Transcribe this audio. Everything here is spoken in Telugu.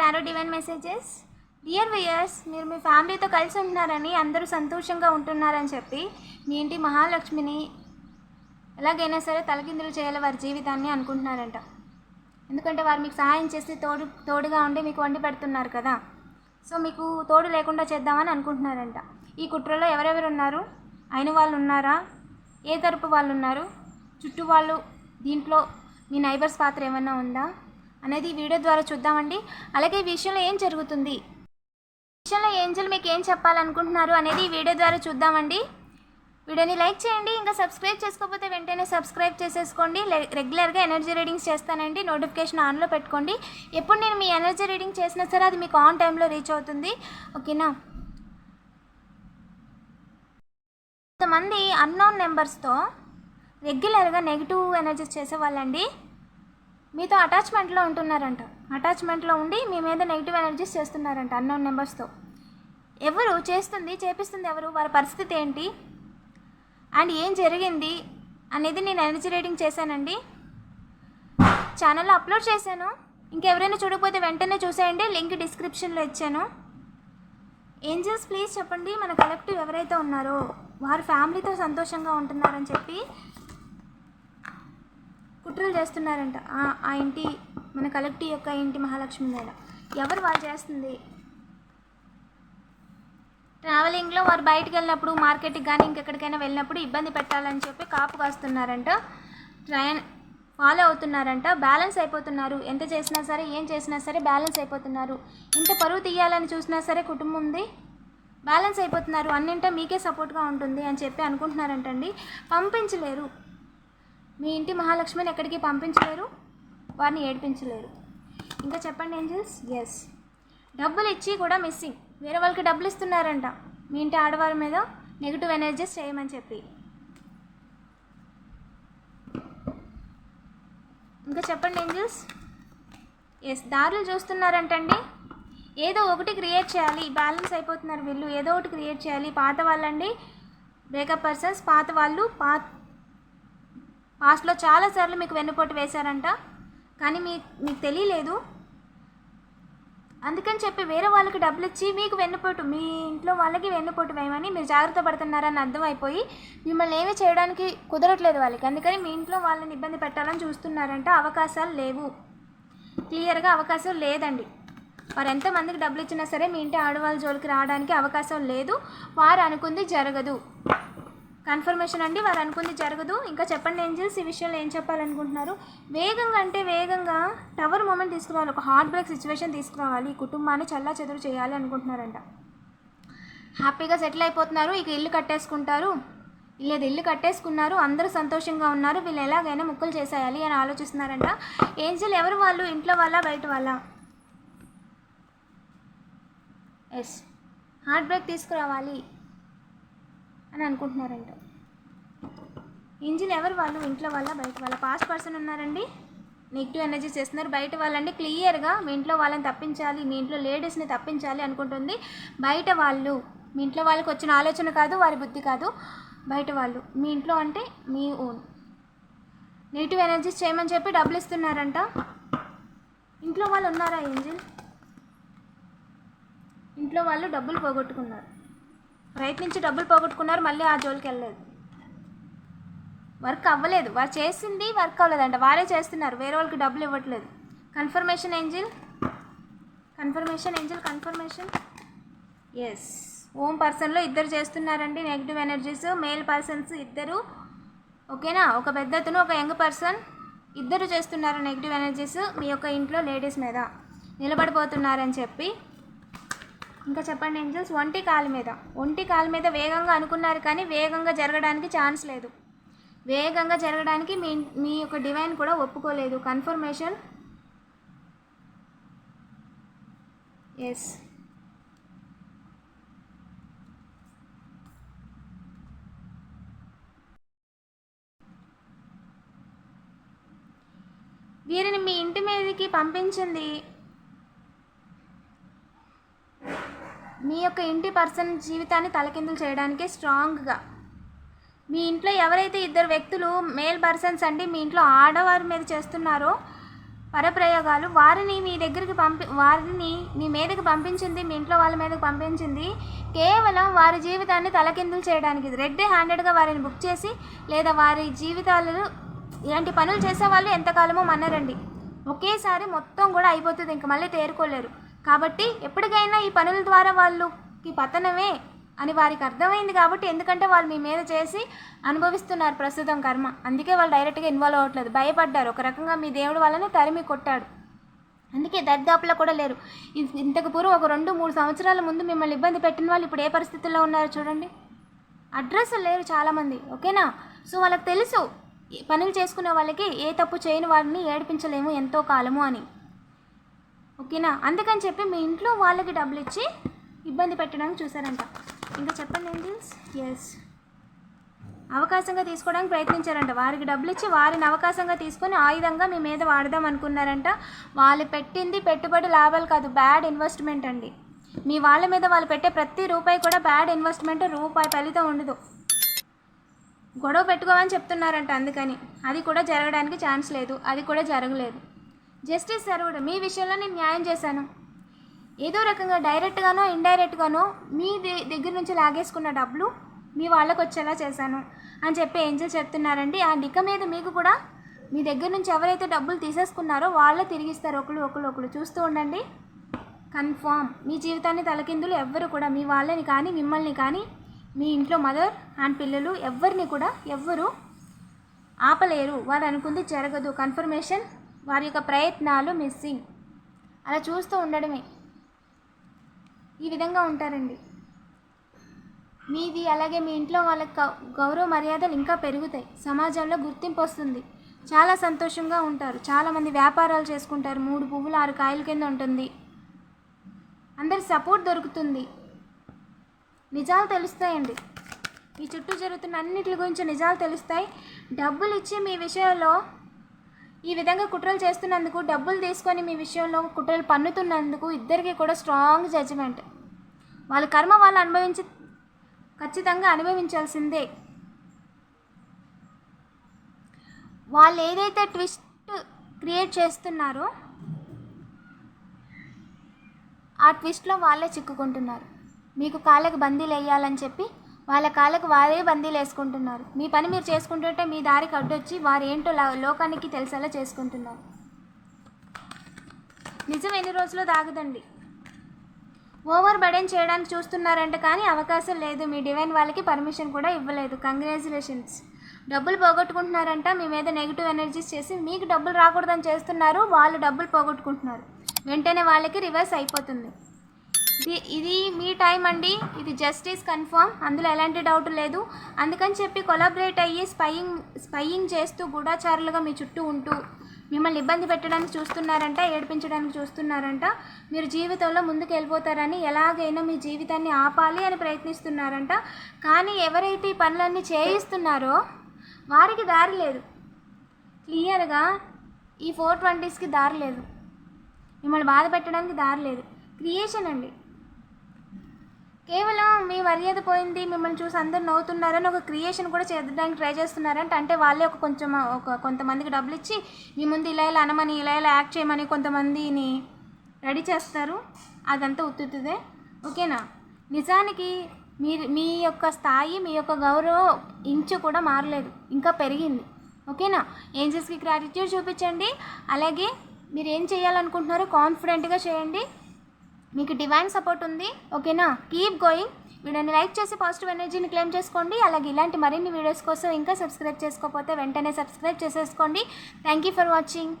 Tarot divine messages. Dear viewers మీరు మీ ఫ్యామిలీతో కలిసి ఉంటున్నారని అందరూ సంతోషంగా ఉంటున్నారని చెప్పి మీ ఇంటి మహాలక్ష్మిని ఎలాగైనా సరే తలకిందులు చేయాలి వారి జీవితాన్ని అనుకుంటున్నారంట. ఎందుకంటే వారు మీకు సహాయం చేసి తోడు తోడుగా ఉండి మీకు వండి పెడుతున్నారు కదా. సో మీకు తోడు లేకుండా చేద్దామని అనుకుంటున్నారంట. ఈ కుట్రలో ఎవరెవరు ఉన్నారు? అయిన వాళ్ళు ఉన్నారా? ఏ తరపు వాళ్ళు ఉన్నారు? చుట్టూ వాళ్ళు దీంట్లో మీ నైబర్స్ పాత్ర ఏమైనా ఉందా? అనేది వీడియో ద్వారా చూద్దామండి. అలాగే ఈ విషయంలో ఏం జరుగుతుంది? విషయంలో ఏంజల్ మీకు ఏం చెప్పాలనుకుంటున్నారు అనేది ఈ వీడియో ద్వారా చూద్దామండి. వీడియోని లైక్ చేయండి ఇంకా సబ్స్క్రైబ్ చేసుకోకపోతే వెంటనే సబ్స్క్రైబ్ చేసేసుకోండి. రెగ్యులర్గా ఎనర్జీ రీడింగ్స్ చేస్తానండి. నోటిఫికేషన్ ఆన్లో పెట్టుకోండి. ఎప్పుడు నేను మీ ఎనర్జీ రీడింగ్ చేసినా సరే అది మీకు ఆన్ టైంలో రీచ్ అవుతుంది. ఓకేనా? కొంతమంది అన్నోన్ నెంబర్స్తో రెగ్యులర్గా నెగిటివ్ ఎనర్జీస్ చేసేవాళ్ళండి. మీతో అటాచ్మెంట్లో ఉంటున్నారంట. అటాచ్మెంట్లో ఉండి మీ మీద నెగిటివ్ ఎనర్జీస్ చేస్తున్నారంట అన్నోన్ నెంబర్స్తో ఎవరు చేస్తుంది చేపిస్తుంది ఎవరు? వారి పరిస్థితి ఏంటి? అండ్ ఏం జరిగింది? అనేది నేను ఎనర్జీ రీడింగ్ చేశానండి. ఛానల్లో అప్లోడ్ చేశాను. ఇంకెవరైనా చూడకపోతే వెంటనే చూసేయండి. లింక్ డిస్క్రిప్షన్లో ఇచ్చాను. ఏంజల్స్ ప్లీజ్ చెప్పండి. మన కలెక్టివ్ ఎవరైతే ఉన్నారో వారి ఫ్యామిలీతో సంతోషంగా ఉంటున్నారని చెప్పి కుట్రలు చేస్తున్నారంట. ఆ- ఆ ఇంటి మన కలెక్టివ్ యొక్క ఇంటి మహాలక్ష్మి మీద ఎవరు వాళ్ళు చేస్తుంది? ట్రావెలింగ్లో వారు బయటకు వెళ్ళినప్పుడు మార్కెట్కి కానీ ఇంకెక్కడికైనా వెళ్ళినప్పుడు ఇబ్బంది పెట్టాలని చెప్పి కాపు కాస్తున్నారంట. ట్రైన్ ఫాలో అవుతున్నారంట. బ్యాలెన్స్ అయిపోతున్నారు. ఎంత చేసినా సరే ఏం చేసినా సరే బ్యాలెన్స్ అయిపోతున్నారు. ఇంత పరువు తీయాలని చూసినా సరే కుటుంబం ఉంది. బ్యాలెన్స్ అయిపోతున్నారు. అన్నింటా మీకే సపోర్ట్గా ఉంటుంది అని చెప్పి అనుకుంటున్నారంటండి. పంపించలేరు. మీ ఇంటి మహాలక్ష్మిని ఎక్కడికి పంపించలేరు? వారిని ఏడిపించలేరు. ఇంకా చెప్పండి ఏంజల్స్? ఎస్ డబ్బులు ఇచ్చి కూడా మిస్సింగ్ వేరే వాళ్ళకి డబ్బులు ఇస్తున్నారంట మీ ఇంటి ఆడవారి మీద నెగిటివ్ ఎనర్జీస్ చేయమని చెప్పి. ఇంకా చెప్పండి ఏంజల్స్? ఎస్ దారులు చూస్తున్నారంటండి. ఏదో ఒకటి క్రియేట్ చేయాలి. బ్యాలెన్స్ అయిపోతున్నారు వీళ్ళు. ఏదో ఒకటి క్రియేట్ చేయాలి. పాత వాళ్ళండి. బ్రేకప్ పర్సన్స్ పాత వాళ్ళు పాత పాస్ట్లో చాలాసార్లు మీకు వెన్నుపోటు వేశారంట. కానీ మీ మీకు తెలియలేదు. అందుకని చెప్పి వేరే వాళ్ళకి డబ్బులు ఇచ్చి మీకు వెన్నుపోటు మీ ఇంట్లో వాళ్ళకి వెన్నుపోటు వేయమని మీరు జాగ్రత్త పడుతున్నారని అర్థమైపోయి మిమ్మల్ని ఏమీ చేయడానికి కుదరట్లేదు వాళ్ళకి. అందుకని మీ ఇంట్లో వాళ్ళని ఇబ్బంది పెట్టాలని చూస్తున్నారంట. అవకాశాలు లేవు. క్లియర్గా అవకాశం లేదండి. వారు ఎంతమందికి డబ్బులు ఇచ్చినా సరే మీ ఇంటి ఆడవాళ్ళ జోలికి రావడానికి అవకాశం లేదు. వారు అనుకుంది జరగదు. కన్ఫర్మేషన్ అండి వారు అనుకుంది జరగదు. ఇంకా చెప్పండి ఏంజల్స్ ఈ విషయంలో ఏం చెప్పాలనుకుంటున్నారు? వేగంగా అంటే వేగంగా టవర్ మూమెంట్ తీసుకురావాలి. ఒక హార్ట్ బ్రేక్ సిచ్యువేషన్ తీసుకురావాలి. ఈ కుటుంబాన్ని చల్లా చెదురు చేయాలి అనుకుంటున్నారంట. హ్యాపీగా సెటిల్ అయిపోతున్నారు. ఇక ఇల్లు కట్టేసుకుంటారు. లేదు ఇల్లు కట్టేసుకున్నారు. అందరూ సంతోషంగా ఉన్నారు. వీళ్ళు ఎలాగైనా ముక్కలు చేసేయాలి అని ఆలోచిస్తున్నారంట. ఏంజల్ ఎవరు వాళ్ళు? ఇంట్లో వాళ్ళ బయట వాళ్ళ? ఎస్ హార్ట్ బ్రేక్ తీసుకురావాలి. అని అనుకుంటున్నారంట. ఇంజిన్ ఎవరు వాళ్ళు? ఇంట్లో వాళ్ళ బయట వాళ్ళ? పాస్ట్ పర్సన్ ఉన్నారండి. నెగిటివ్ ఎనర్జీ చేస్తున్నారు. బయట వాళ్ళండి క్లియర్గా మీ ఇంట్లో వాళ్ళని తప్పించాలి మీ ఇంట్లో లేడీస్ని తప్పించాలి అనుకుంటుంది. బయట వాళ్ళు మీ ఇంట్లో వాళ్ళకి వచ్చిన ఆలోచన కాదు వారి బుద్ధి కాదు. బయట వాళ్ళు మీ ఇంట్లో అంటే మీ ఓన్ నెగిటివ్ ఎనర్జీస్ చేయమని చెప్పి డబ్బులు ఇస్తున్నారంట. ఇంట్లో వాళ్ళు ఉన్నారా ఏంజిల్ ఇంట్లో వాళ్ళు డబ్బులు పోగొట్టుకున్నారు. ప్రయత్నించి డబ్బులు పోగొట్టుకున్నారు మళ్ళీ ఆ జోలికి వెళ్ళలేదు. వర్క్ అవ్వలేదు. వారు చేసింది వర్క్ అవ్వలేదంట. వారే చేస్తున్నారు. వేరే వాళ్ళకి డబ్బులు ఇవ్వట్లేదు. Confirmation angel? Confirmation angel? Confirmation yes ఓం పర్సన్లో ఇద్దరు చేస్తున్నారండి. నెగిటివ్ ఎనర్జీస్ మేల్ పర్సన్స్ ఇద్దరు. ఓకేనా? ఒక పెద్దతను ఒక యంగ్ పర్సన్ ఇద్దరు చేస్తున్నారు నెగిటివ్ ఎనర్జీస్ మీ యొక్క ఇంట్లో లేడీస్ మీద. నిలబడిపోతున్నారని చెప్పి. ఇంకా చెప్పండి ఏంజల్స్? ఒంటి కాలు మీద. ఒంటి కాలు మీద వేగంగా అనుకున్నారు కానీ వేగంగా జరగడానికి ఛాన్స్ లేదు. వేగంగా జరగడానికి మీ మీ యొక్క డివైన్ కూడా ఒప్పుకోలేదు. కన్ఫర్మేషన్? ఎస్ వీరిని మీ ఇంటి మీదకి పంపించింది మీ యొక్క ఇంటి పర్సన్ జీవితాన్ని తలకిందులు చేయడానికి స్ట్రాంగ్గా. మీ ఇంట్లో ఎవరైతే ఇద్దరు వ్యక్తులు మేల్ పర్సన్స్ అండి మీ ఇంట్లో ఆడవారి మీద చేస్తున్నారో పరప్రయోగాలు వారిని మీ దగ్గరికి పంపి వారిని మీ మీదకి పంపించింది మీ ఇంట్లో వాళ్ళ మీదకి పంపించింది కేవలం వారి జీవితాన్ని తలకిందులు చేయడానికి. రెడ్ హ్యాండెడ్గా వారిని బుక్ చేసి లేదా వారి జీవితాలు ఇలాంటి పనులు చేసే వాళ్ళు ఎంతకాలమో మన్నరండి. ఒకేసారి మొత్తం కూడా అయిపోతుంది ఇంక మళ్ళీ తేరుకోలేరు. కాబట్టి ఎప్పటికైనా ఈ పనుల ద్వారా వాళ్ళకి పతనమే అని వారికి అర్థమైంది కాబట్టి ఎందుకంటే వాళ్ళు మీ మీద చేసి అనుభవిస్తున్నారు ప్రస్తుతం కర్మ. అందుకే వాళ్ళు డైరెక్ట్గా ఇన్వాల్వ్ అవ్వట్లేదు. భయపడ్డారు. ఒక రకంగా మీ దేవుడు వాళ్ళని తరిమి కొట్టాడు. అందుకే దరిదాపులో కూడా లేరు. ఇంతకు పూర్వం ఒక రెండు మూడు సంవత్సరాల ముందు మిమ్మల్ని ఇబ్బంది పెట్టిన వాళ్ళు ఇప్పుడు ఏ పరిస్థితుల్లో ఉన్నారో చూడండి. అడ్రస్ లేరు చాలామంది. ఓకేనా? సో వాళ్ళకి తెలుసు ఈ పనులు చేసుకునే వాళ్ళకి ఏ తప్పు చేయని వారిని ఏడిపించలేము ఎంతో కాలము అని. ఓకేనా? అందుకని చెప్పి మీ ఇంట్లో వాళ్ళకి డబ్బులు ఇచ్చి ఇబ్బంది పెట్టడానికి చూసారంట ఇంకా చెప్పండి ఏంజిల్స్ ఎస్ అవకాశంగా తీసుకోవడానికి ప్రయత్నించారంట. వారికి డబ్బులు ఇచ్చి వారిని అవకాశంగా తీసుకొని ఆయుధంగా మీ మీద వాడదాం అనుకున్నారంట. వాళ్ళు పెట్టింది పెట్టుబడి లాభాలు కాదు బ్యాడ్ ఇన్వెస్ట్మెంట్ అండి. మీ వాళ్ళ మీద వాళ్ళు పెట్టే ప్రతి రూపాయి కూడా బ్యాడ్ ఇన్వెస్ట్మెంట్ రూపాయి ఫలితం ఉండదు. గొడవ పెట్టుకోమని చెప్తున్నారంట అందుకని. అది కూడా జరగడానికి ఛాన్స్ లేదు. అది కూడా జరగలేదు. జస్టిస్ సర్వుడు మీ విషయంలో నేను న్యాయం చేశాను. ఏదో రకంగా డైరెక్ట్గానో ఇండైరెక్ట్గానో మీ దగ్గర నుంచి లాగేసుకున్న డబ్బులు మీ వాళ్ళకు వచ్చేలా చేశాను. అని చెప్పి ఏంజల్ చెప్తున్నారండి. ఆ ఇక మీద మీకు కూడా మీ దగ్గర నుంచి ఎవరైతే డబ్బులు తీసేసుకున్నారో వాళ్ళే తిరిగిస్తారు ఒకళ్ళు ఒకళ్ళు ఒకళ్ళు. చూస్తూ ఉండండి. కన్ఫామ్. మీ జీవితాన్ని తలకిందులు ఎవ్వరు కూడా మీ వాళ్ళని కానీ మిమ్మల్ని కానీ మీ ఇంట్లో మదర్ అండ్ పిల్లలు ఎవరిని కూడా ఎవ్వరు ఆపలేరు. వారు అనుకుంది జరగదు. కన్ఫర్మేషన్ వారి యొక్క ప్రయత్నాలు మిస్సింగ్. అలా చూస్తూ ఉండడమే. ఈ విధంగా ఉంటారండి. మీది అలాగే మీ ఇంట్లో వాళ్ళ గౌరవ మర్యాదలు ఇంకా పెరుగుతాయి. సమాజంలో గుర్తింపు వస్తుంది. చాలా సంతోషంగా ఉంటారు. చాలామంది వ్యాపారాలు చేసుకుంటారు. మూడు పువ్వులు ఆరు కాయల కింద ఉంటుంది. అందరి సపోర్ట్ దొరుకుతుంది. నిజాలు తెలుస్తాయండి. మీ చుట్టూ జరుగుతున్న అన్నిటి గురించి నిజాలు తెలుస్తాయి. డబ్బులు ఇచ్చి మీ విషయంలో ఈ విధంగా కుట్రలు చేస్తున్నందుకు డబ్బులు తీసుకొని మీ విషయంలో కుట్రలు పన్నుతున్నందుకు ఇద్దరికి కూడా స్ట్రాంగ్ జడ్జిమెంట్ వాళ్ళ కర్మ వాళ్ళు అనుభవించి ఖచ్చితంగా అనుభవించాల్సిందే. వాళ్ళు ఏదైతే ట్విస్ట్ క్రియేట్ చేస్తున్నారో ఆ ట్విస్ట్లో వాళ్ళే చిక్కుకుంటున్నారు. మీకు కాళ్ళకి బందీలు వేయాలని చెప్పి వాళ్ళ కాళ్ళకు వారే బందీలు వేసుకుంటున్నారు. మీ పని మీరు చేసుకుంటుంటే మీ దారికి అడ్డొచ్చి వారు ఏంటో లోకానికి తెలిసేలా చేసుకుంటున్నారు. నిజం ఎన్ని రోజులు తాగుదండి. ఓవర్ బర్డెన్ చేయడానికి చూస్తున్నారంట కానీ అవకాశం లేదు. మీ డివైన్ వాళ్ళకి పర్మిషన్ కూడా ఇవ్వలేదు. కంగ్రాచులేషన్స్. డబ్బులు పోగొట్టుకుంటున్నారంట. మీ మీద నెగిటివ్ ఎనర్జీస్ చేసి మీకు డబ్బులు రాకూడదని చేస్తున్నారు. వాళ్ళు డబ్బులు పోగొట్టుకుంటున్నారు. వెంటనే వాళ్ళకి రివర్స్ అయిపోతుంది. ఇది ఇది మీ టైం అండి. ఇది జస్టిస్ కన్ఫర్మ్. అందులో ఎలాంటి డౌట్ లేదు. అందుకని చెప్పి కొలాబరేట్ అయ్యి స్పయింగ్ స్పయింగ్ చేస్తూ గూఢాచారులుగా మీ చుట్టూ ఉంటూ మిమ్మల్ని ఇబ్బంది పెట్టడానికి చూస్తున్నారంట ఏడిపించడానికి చూస్తున్నారంట. మీరు జీవితంలో ముందుకు వెళ్ళిపోతారని ఎలాగైనా మీ జీవితాన్ని ఆపాలి అని ప్రయత్నిస్తున్నారంట. కానీ ఎవరైతే ఈ పనులన్నీ చేయిస్తున్నారో వారికి దారి లేదు. క్లియర్గా ఈ ఫోర్ ట్వంటీస్కి దారి లేదు. మిమ్మల్ని బాధ పెట్టడానికి దారి లేదు. క్రియేషన్ అండి. కేవలం మీ మర్యాద పోయింది మిమ్మల్ని చూసి అందరు నవ్వుతున్నారని ఒక క్రియేషన్ కూడా చేద్దానికి ట్రై చేస్తున్నారంటే. అంటే వాళ్ళే ఒక కొంచెం ఒక కొంతమందికి డబ్బులు ఇచ్చి మీ ముందు ఇలా ఇలా అనమని ఇలా ఇలా యాక్ట్ చేయమని కొంతమందిని రెడీ చేస్తారు. అదంతా ఉత్తుతుదే ఓకేనా? నిజానికి మీ మీ యొక్క స్థాయి మీ యొక్క గౌరవం ఇంచు కూడా మారలేదు. ఇంకా పెరిగింది. ఓకేనా? ఏంజెస్కి గ్రాటిట్యూడ్ చూపించండి. అలాగే మీరు ఏం చేయాలనుకుంటున్నారో కాన్ఫిడెంట్గా చేయండి. మీకు డివైన్ సపోర్ట్ ఉంది ఓకేనా కీప్ గోయింగ్ వీడియోని లైక్ చేసి పాజిటివ్ ఎనర్జీని క్లెయిమ్ చేసుకోండి. అలాగే ఇలాంటి మరిన్ని వీడియోస్ కోసం ఇంకా సబ్స్క్రైబ్ చేసుకోకపోతే వెంటనే సబ్స్క్రైబ్ చేసేసుకోండి. Thank you for watching